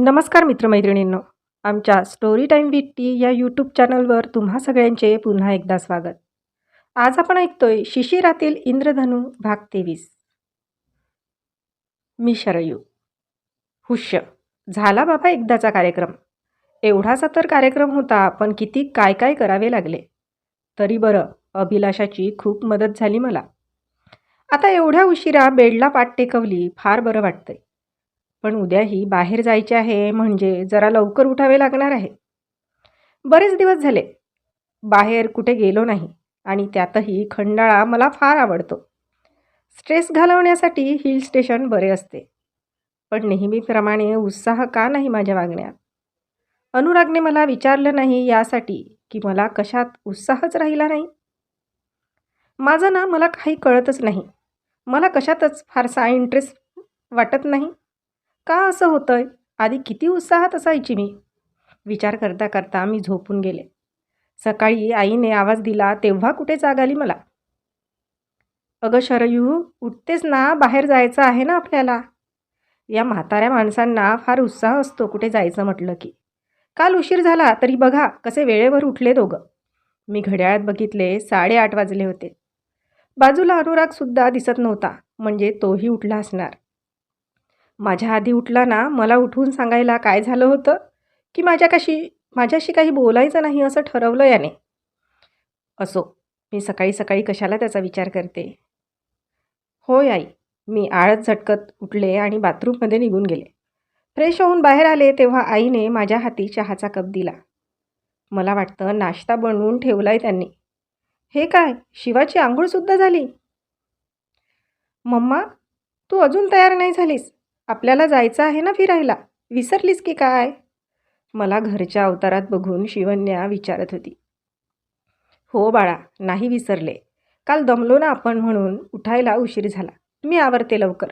नमस्कार मित्रमैत्रिणींनो आमच्या स्टोरी टाईम विथ टी या यूट्यूब चॅनलवर तुम्हा सगळ्यांचे पुन्हा एकदा स्वागत. आज आपण ऐकतोय शिशिरातील इंद्रधनू भाग तेवीस. मी शरयू. हुश्य. झाला बाबा एकदाचा कार्यक्रम. एवढासा तर कार्यक्रम होता पण किती काय काय करावे लागले. तरी बरं अभिलाषाची खूप मदत झाली मला. आता एवढ्या उशिरा बेडला पाठ टेकवली फार बरं वाटतंय. पण उद्याही बाहेर जायचे आहे म्हणजे जरा लवकर उठावे लागणार आहे. बरेच दिवस झाले. बाहेर कुठे गेलो नाही आणि त्यातही खंडाळा मला फार आवडतो. स्ट्रेस घालवण्यासाठी हिल स्टेशन बरे असते. पण नेहमीप्रमाणे उत्साह का नाही माझ्या वागण्यात? अनुरागने मला विचारलं नाही यासाठी की मला कशात उत्साहच राहिला नाही? माझं ना मला काही कळतच नाही. मला कशातच फारसा इंटरेस्ट वाटत नाही. का असं होतंय? आधी किती उत्साहात असायची मी? विचार करता करता मी झोपून गेले. सकाळी आईने आवाज दिला तेव्हा कुठे जाग आली मला? अगं शरयू उठतेच ना बाहेर जायचं आहे ना आपल्याला? या म्हाताऱ्या माणसांना फार उत्साह असतो कुठे जायचं म्हटलं की. काल उशीर झाला तरी बघा कसे वेळेवर उठले दोघं. मी घड्याळात बघितले साडेआठ वाजले होते. बाजूला अनुरागसुद्धा दिसत नव्हता म्हणजे तोही उठला असणार. माझ्या आधी उठला ना मला उठवून सांगायला काय झालं होतं? की माझ्या कशी माझ्याशी काही बोलायचं नाही असं ठरवलं याने. असो मी सकाळी सकाळी कशाला त्याचा विचार करते? होय आई मी आळत झटकत उठले आणि बाथरूममध्ये निघून गेले. फ्रेश होऊन बाहेर आले तेव्हा आईने माझ्या हाती चहाचा कप दिला. मला वाटतं नाश्ता बनवून ठेवलाय त्यांनी. हे काय शिवाची आंघोळसुद्धा झाली? मम्मा तू अजून तयार नाही झालीस. आपल्याला जायचं आहे ना फिरायला? विसरलीस की काय? मला घरच्या अवतारात बघून शिवन्या विचारत होती. हो बाळा नाही विसरले. काल दमलो ना आपण म्हणून उठायला उशीर झाला. मी आवरते लवकर.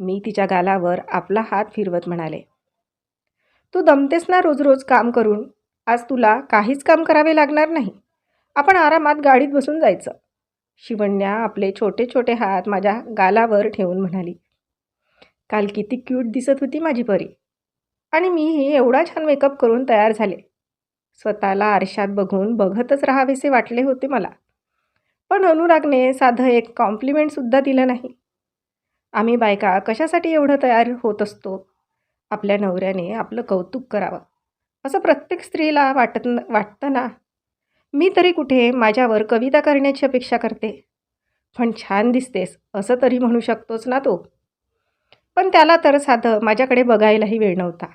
मी तिच्या गालावर आपला हात फिरवत म्हणाले. तू दमतेस ना रोज रोज काम करून? आज तुला काहीच काम करावे लागणार नाही. आपण आरामात गाडीत बसून जायचं. शिवण्या आपले छोटे छोटे हात माझ्या गालावर ठेवून म्हणाली. काल किती क्यूट दिसत होती माझी परी. आणि मीही एवढा छान मेकअप करून तयार झाले. स्वतःला आरशात बघून बघतच राहावेसे वाटले होते मला. पण अनुरागने साधं एक कॉम्प्लिमेंटसुद्धा दिलं नाही. आम्ही बायका कशासाठी एवढं तयार होत असतो? आपल्या नवऱ्याने आपलं कौतुक करावं. असं प्रत्येक स्त्रीला वाटत न वाटतं ना? मी तरी कुठे माझ्यावर कविता करण्याची अपेक्षा करते. पण छान दिसतेस असं तरी म्हणू शकतोच ना तो? पण त्याला तर साधं माझ्याकडे बघायलाही वेळ नव्हता.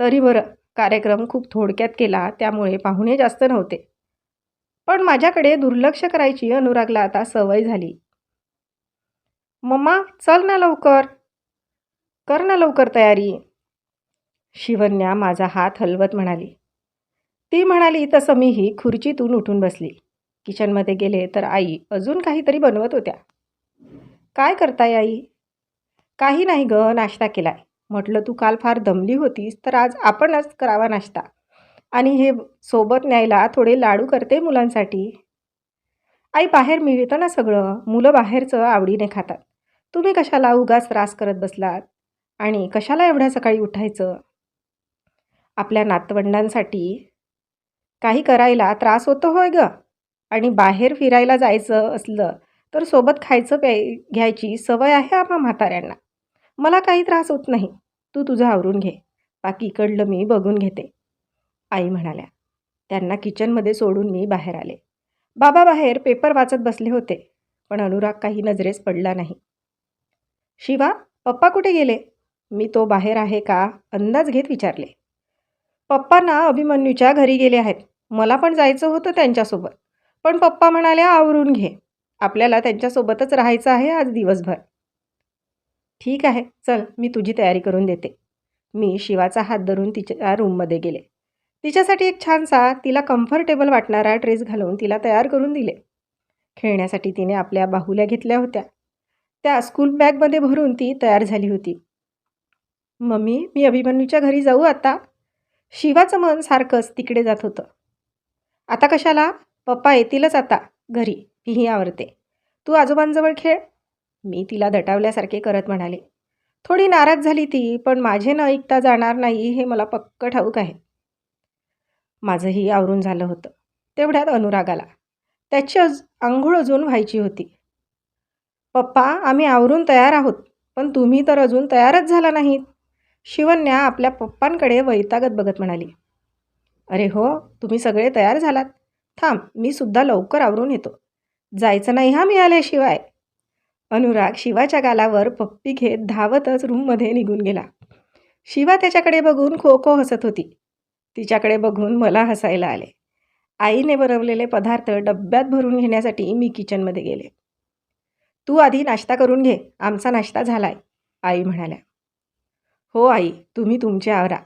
तरी बरं कार्यक्रम खूप थोडक्यात केला त्यामुळे पाहुणे जास्त नव्हते. पण माझ्याकडे दुर्लक्ष करायची अनुरागला आता सवय झाली. मम्मा चल ना लवकर. कर ना लवकर तयारी. शिवन्या माझा हात हलवत म्हणाली. ती म्हणाली तसं मीही खुर्चीतून उठून बसली. किचनमध्ये गेले तर आई अजून काहीतरी बनवत होत्या. काय करताय आई? काही नाही ग नाश्ता केलाय. म्हटलं तू काल फार दमली होतीस तर आज आपणच करावा नाश्ता. आणि हे सोबत न्यायला थोडे लाडू करते मुलांसाठी. आई बाहेर मिळतं ना सगळं. मुलं बाहेरचं आवडीने खातात. तुम्ही कशाला उगाच त्रास करत बसलात? आणि कशाला एवढ्या सकाळी उठायचं? आपल्या नातवंडांसाठी. काही करायला त्रास होतो होय ग. आणि बाहेर फिरायला जायचं असलं तर सोबत खायचं प्याय घ्यायची सवय आहे आम्हा म्हाताऱ्यांना. मला काही त्रास होत नाही. तू तुझं आवरून घे. बाकी इकडलं मी बघून घेते. आई म्हणाल्या. त्यांना किचनमध्ये सोडून मी बाहेर आले. बाबा बाहेर पेपर वाचत बसले होते पण अनुराग काही नजरेस पडला नाही. शिवा पप्पा कुठे गेले? मी तो बाहेर आहे का? अंदाज घेत विचारले. पप्पा ना अभिमन्यूच्या घरी गेले आहेत. मला पण जायचं होतं त्यांच्यासोबत. पण पप्पा म्हणाले आवरून घे. आपल्याला त्यांच्यासोबतच राहायचं आहे आज दिवसभर. ठीक आहे चल मी तुझी तयारी करून देते. मी शिवाचा हात धरून तिच्या रूममध्ये गेले. तिच्यासाठी एक छानसा तिला कम्फर्टेबल वाटणारा ड्रेस घालून तिला तयार करून दिले. खेळण्यासाठी तिने आपल्या बाहुल्या घेतल्या होत्या. त्या स्कूल बॅगमध्ये भरून ती तयार झाली होती. मम्मी मी अभिमन्यूच्या घरी जाऊ आता. शिवाचं मन सारखंच तिकडे जात होतं. आता कशाला? पप्पा येतीलच आता घरी मीही आवरते. तू आजोबांजवळ खेळ. मी तिला दटावल्यासारखे करत म्हणाले. थोडी नाराज झाली ती पण माझे न ऐकता जाणार नाही हे मला पक्क ठाऊक आहे. माझंही आवरून झालं होतं. तेवढ्यात अनुराग आला. त्याची अज आंघोळ अजून व्हायची होती. पप्पा आम्ही आवरून तयार आहोत पण तुम्ही तर अजून तयारच झाला नाहीत. शिवन्या आपल्या पप्पांकडे वैतागत बघत म्हणाली. अरे हो तुम्ही सगळे तयार झालात. थांब मी सुद्धा लवकर आवरून येतो. जायचं नाही हा मिळाल्याशिवाय. अनुराग शिवाच्या गालावर पप्पी घेत धावतच रूममध्ये निघून गेला. शिवा त्याच्याकडे बघून खो खो हसत होती. तिच्याकडे बघून मला हसायला आले. आईने बनवलेले पदार्थ डब्यात भरून घेण्यासाठी मी किचनमध्ये गेले. तू आधी नाश्ता करून घे. आमचा नाश्ता झालाय आई म्हणाल्या. हो आई तुम्ही तुमचे आवरा.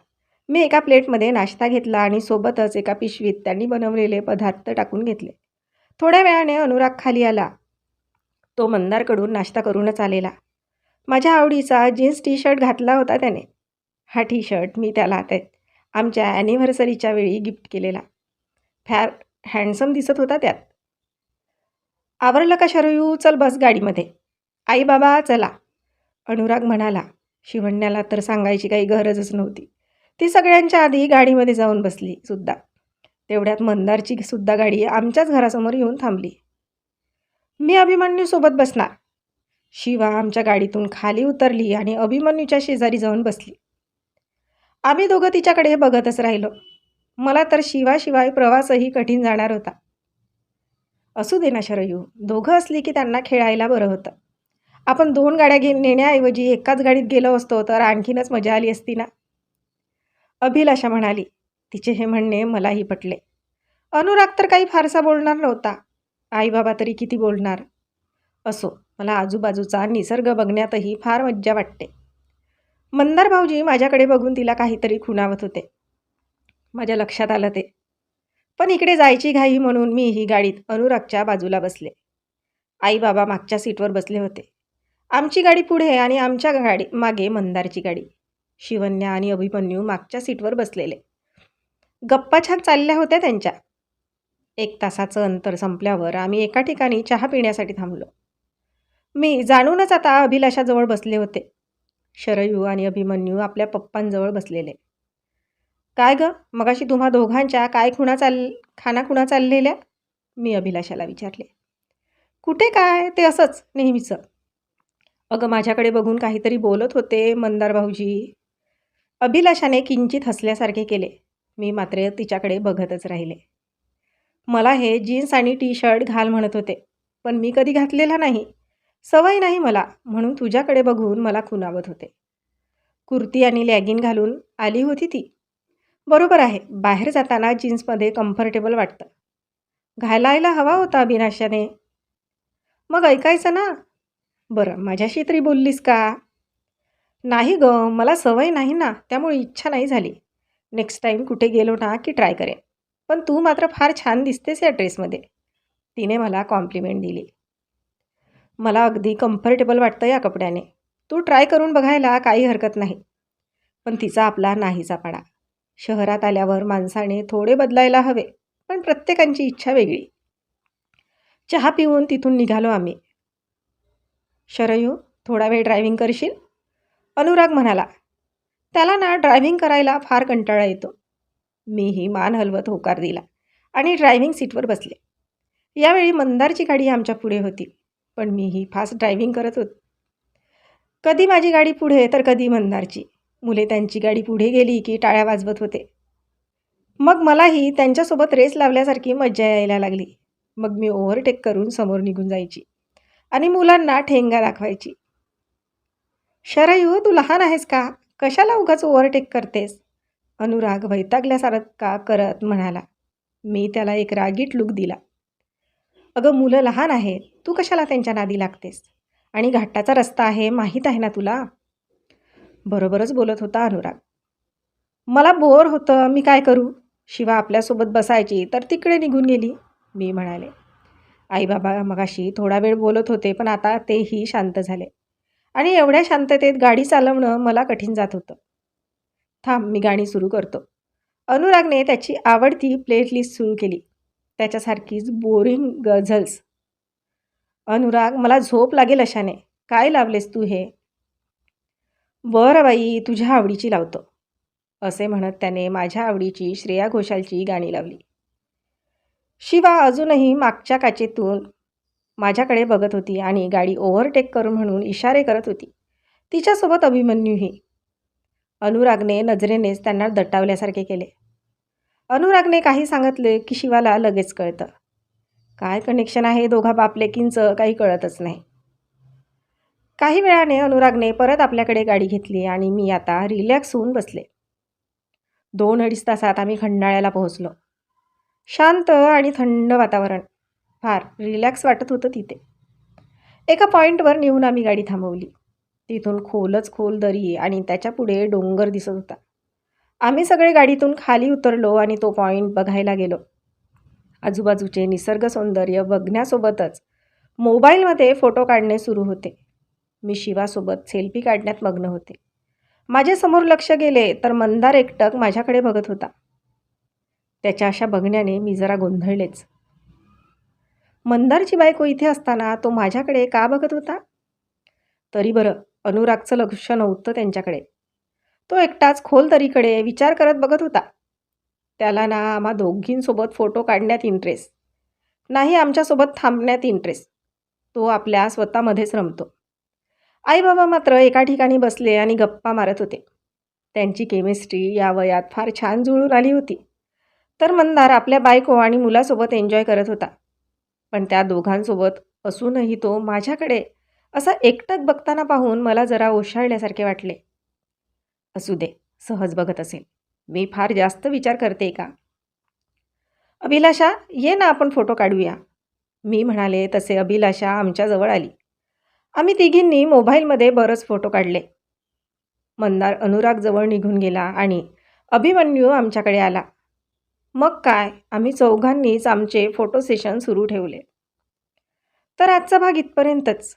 मी एका प्लेटमध्ये नाश्ता घेतला आणि सोबतच एका पिशवीत त्यांनी बनवलेले पदार्थ टाकून घेतले. थोड्या वेळाने अनुराग खाली आला. तो मंदारकडून नाश्ता करूनच आलेला. माझ्या आवडीचा जीन्स टी शर्ट घातला होता त्याने. हा टी शर्ट मी त्याला ते आमच्या ॲनिव्हर्सरीच्या वेळी गिफ्ट केलेला. फॅर हँडसम दिसत होता त्यात. आवरलं का शरयू? चल बस गाडीमध्ये. आई बाबा चला. अनुराग म्हणाला. शिवण्याला तर सांगायची काही गरजच नव्हती. ती सगळ्यांच्या आधी गाडीमध्ये जाऊन बसली सुद्धा. तेवढ्यात मंदारची सुद्धा गाडी आमच्याच घरासमोर येऊन थांबली. मी अभिमन्यूसोबत बसणार. शिवा आमच्या गाडीतून खाली उतरली आणि अभिमन्यूच्या शेजारी जाऊन बसली. आम्ही दोघं तिच्याकडे बघतच राहिलो. मला तर शिवाशिवाय प्रवासही कठीण जाणार होता. असू दे ना शरयू दोघं असली की त्यांना खेळायला बरं होतं. आपण दोन गाड्या घे नेण्याऐवजी एकाच गाडीत गेलो असतो तर आणखीनच मजा आली असती ना? अभिलाषा म्हणाली तिचे हे म्हणणे मलाही पटले. अनुराग तर काही फारसा बोलणार नव्हता. आई बाबा तरी किती बोलणार? असो मला आजूबाजूचा निसर्ग बघण्यातही फार मज्जा वाटते. मंदार भाऊजी माझ्याकडे बघून तिला काहीतरी खुणावत होते. माझ्या लक्षात आलं ते. पण इकडे जायची घाई म्हणून मी ही गाडीत अनुरागच्या बाजूला बसले. आई बाबा मागच्या सीटवर बसले होते. आमची गाडी पुढे आणि आमच्या गाडी मागे मंदारची गाडी. शिवन्या आणि अभिमन्यू मागच्या सीटवर बसलेले. गप्पा छान चालल्या होत्या त्यांच्या. एक तासाचं अंतर संपल्यावर आम्ही एका ठिकाणी चहा पिण्यासाठी थांबलो. मी जाणूनच आता अभिलाषाजवळ बसले होते. शरयू आणि अभिमन्यू आपल्या पप्पांजवळ बसलेले. काय ग? मगाशी तुम्हा दोघांच्या काय खुणा चाल खाना खुणा चाललेल्या? मी अभिलाषाला विचारले. कुठे काय? ते असंच नेहमीचं. अगं माझ्याकडे बघून काहीतरी बोलत होते मंदार भाऊजी. अभिलाषाने किंचित हसल्यासारखे केले. मी मात्र तिच्याकडे बघतच राहिले. मला हे जीन्स आणि टी शर्ट घाल म्हणत होते. पण मी कधी घातलेला नाही. सवय नाही मला म्हणून तुझ्याकडे बघून मला खुनावत होते. कुर्ती आणि लॅगिन घालून आली होती ती. बरोबर आहे बाहेर जाताना जीन्समध्ये कम्फर्टेबल वाटतं. घालायला हवा होता अभिनाशाने मग ऐकायचं ना? बरं माझ्याशी तरी बोललीस का? नाही ग मला सवय नाही ना त्यामुळे इच्छा नाही झाली. नेक्स्ट टाईम कुठे गेलो ना की ट्राय करेन. पण तू मात्र फार छान दिसतेस या ड्रेसमध्ये. तिने मला कॉम्प्लिमेंट दिली. मला अगदी कम्फर्टेबल वाटतं या कपड्याने. तू ट्राय करून बघायला काही हरकत नाही. पण तिचा आपला नाहीचा पाडा. शहरात आल्यावर माणसाने थोडे बदलायला हवे पण प्रत्येकांची इच्छा वेगळी. चहा पिऊन तिथून निघालो आम्ही. शरयू थोडा वेळ ड्रायव्हिंग करशील? अनुराग म्हणाला. त्याला ना ड्रायव्हिंग करायला फार कंटाळा येतो. मीही मान हलवत होकार दिला आणि ड्रायव्हिंग सीटवर बसले. यावेळी मंदारची गाडी आमच्या पुढे होती पण मीही फास्ट ड्रायव्हिंग करत होत. कधी माझी गाडी पुढे तर कधी मंदारची. मुले त्यांची गाडी पुढे गेली की टाळ्या वाजवत होते. मग मलाही त्यांच्यासोबत रेस लावल्यासारखी मज्जा यायला लागली. मग मी ओव्हरटेक करून समोर निघून जायची आणि मुलांना ठेंगा दाखवायची. शरयू तू लहान आहेस का? कशाला उगाच ओव्हरटेक करतेस? अनुराग वैतागल्यासारखा करत म्हणाला मी त्याला एक रागीट लुक दिला. अगं मुलं लहान आहेत. तू कशाला त्यांच्या नादी लागतेस? आणि घाटाचा रस्ता आहे माहीत आहे ना तुला? बरोबरच बोलत होता अनुराग. मला बोर होतं. मी काय करू? शिवा आपल्यासोबत बसायची तर तिकडे निघून गेली मी म्हणाले. आई बाबा मगाशी थोडा वेळ बोलत होते पण आता तेही शांत झाले. आणि एवढ्या शांततेत गाडी चालवणं मला कठीण जात होतं. थांब मी गाणी सुरू करतो. अनुरागने त्याची आवडती प्लेटलिस्ट सुरू केली. त्याच्यासारखीच बोरिंग गझल्स. अनुराग मला झोप लागेल अशाने. काय लावलेस तू हे? बरं बाई तुझ्या आवडीची लावतो. असे म्हणत त्याने माझ्या आवडीची श्रेया घोषालची गाणी लावली. शिवा अजूनही मागच्या काचेतून माझ्याकडे बघत होती आणि गाडी ओव्हरटेक करून म्हणून इशारे करत होती. तिच्यासोबत अभिमन्यूही. अनुरागने नजरेनेच त्यांना दटावल्यासारखे केले. अनुरागने काही सांगितले की शिवाला लगेच कळतं. काय कनेक्शन आहे दोघा बापलेकींचं काही कळतच नाही. काही वेळाने अनुरागने परत आपल्याकडे गाडी घेतली आणि मी आता रिलॅक्स होऊन बसले. दोन अडीच तासात आम्ही खंडाळ्याला पोहोचलो. शांत आणि थंड वातावरण. फार रिलॅक्स वाटत होतं तिथे. एका पॉईंटवर नेऊन आम्ही गाडी थांबवली. तिथून खोलच खोल दरी आणि त्याच्या पुढे डोंगर दिसत होता. आम्ही सगळे गाडीतून खाली उतरलो आणि तो पॉईंट बघायला गेलो. आजूबाजूचे निसर्ग सौंदर्य बघण्यासोबतच मोबाईलमध्ये फोटो काढणे सुरू होते. मी शिवासोबत सेल्फी काढण्यात मग्न होते. माझ्यासमोर लक्ष गेले तर मंदार एकटक माझ्याकडे बघत होता. त्याच्या अशा बघण्याने मी जरा गोंधळलेच. मंदारची बायको इथे असताना तो माझ्याकडे का बघत होता? तरी बरं अनुरागचं लक्ष नव्हतं त्यांच्याकडे. तो एकटाच खोल तरीकडे विचार करत बघत होता. त्याला ना आम्हा दोघींसोबत फोटो काढण्यात इंटरेस्ट नाही आमच्यासोबत थांबण्यात इंटरेस्ट तो आपल्या स्वतःमध्येच रमतो. आई बाबा मात्र एका ठिकाणी बसले आणि गप्पा मारत होते. त्यांची केमिस्ट्री या वयात फार छान जुळून आली होती. तर मंदार आपल्या बायको आणि मुलासोबत एन्जॉय करत होता. पण त्या दोघांसोबत असूनही तो माझ्याकडे असं एकटक बघताना पाहून मला जरा ओशाळल्यासारखे वाटले. असू दे सहज बघत असेल. मी फार जास्त विचार करते का? अभिलाषा ये ना आपण फोटो काढूया. मी म्हणाले तसे अभिलाषा आमच्याजवळ आली. आम्ही तिघींनी मोबाईलमध्ये बरंच फोटो काढले. मंदार अनुरागजवळ निघून गेला आणि अभिमन्यू आमच्याकडे आला. मग काय? आम्ही चौघांनीच आमचे फोटो सेशन सुरू ठेवले. तर आजचा भाग इथपर्यंतच.